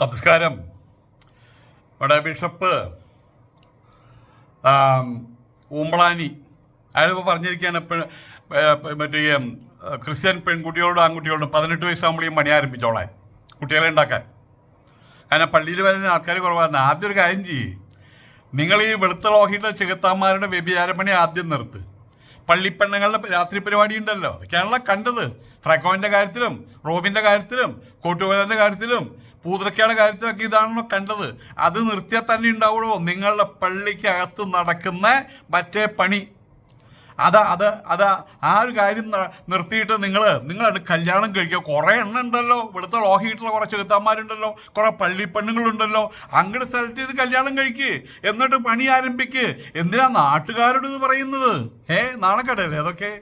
നമസ്കാരം. ഇവിടെ ബിഷപ്പ് ഉമ്പളാനി അയാളിപ്പോൾ പറഞ്ഞിരിക്കുകയാണ് മറ്റേ ക്രിസ്ത്യൻ പെൺകുട്ടിയോടും ആൺകുട്ടിയോടും പതിനെട്ട് വയസ്സാകുമ്പോൾ പണി ആരംഭിച്ചോളെ കുട്ടികളെ ഉണ്ടാക്കാൻ. കാരണം പള്ളിയിൽ വരുന്ന ആൾക്കാർ കുറവാണ്. ആദ്യം ഒരു കാര്യം ചെയ്യ്. നിങ്ങൾ ഈ വെളുത്ത ലോഹിയുടെ ചെകുത്താന്മാരുടെ വ്യഭിചാരമണി ആദ്യം നിർത്ത്. പള്ളിപ്പെണ്ണങ്ങളുടെ രാത്രി പരിപാടി ഉണ്ടല്ലോ. അതൊക്കെയാണല്ലോ കണ്ടത്. ഫ്രാക്കോവിന്റെ കാര്യത്തിലും റോബിന്റെ കാര്യത്തിലും കോട്ടുവേലന്റെ കാര്യത്തിലും പൂതൃക്കയുടെ കാര്യത്തിലൊക്കെ ഇതാണല്ലോ കണ്ടത്. അത് നിർത്തിയാൽ തന്നെ ഉണ്ടാവുള്ളൂ. നിങ്ങളുടെ പള്ളിക്കകത്ത് നടക്കുന്ന മറ്റേ പണി. അതാ അത് അത് ആ ഒരു കാര്യം നിർത്തിയിട്ട് നിങ്ങൾ നിങ്ങളത് കല്യാണം കഴിക്കുക. കുറേ എണ്ണം ഉണ്ടല്ലോ. ഇവിടുത്തെ ലോഹിയിട്ടുള്ള കുറേ ചെറുത്താന്മാരുണ്ടല്ലോ കുറേ പള്ളി പെണ്ണുങ്ങളുണ്ടല്ലോ. അങ്ങോട്ട് സെലക്ട് ചെയ്ത് കല്യാണം കഴിക്ക്. എന്നിട്ട് പണി ആരംഭിക്ക്. എന്തിനാ നാട്ടുകാരോട് ഇത് പറയുന്നത്? ഏ നാണക്കേടല്ലേ അതൊക്കെ?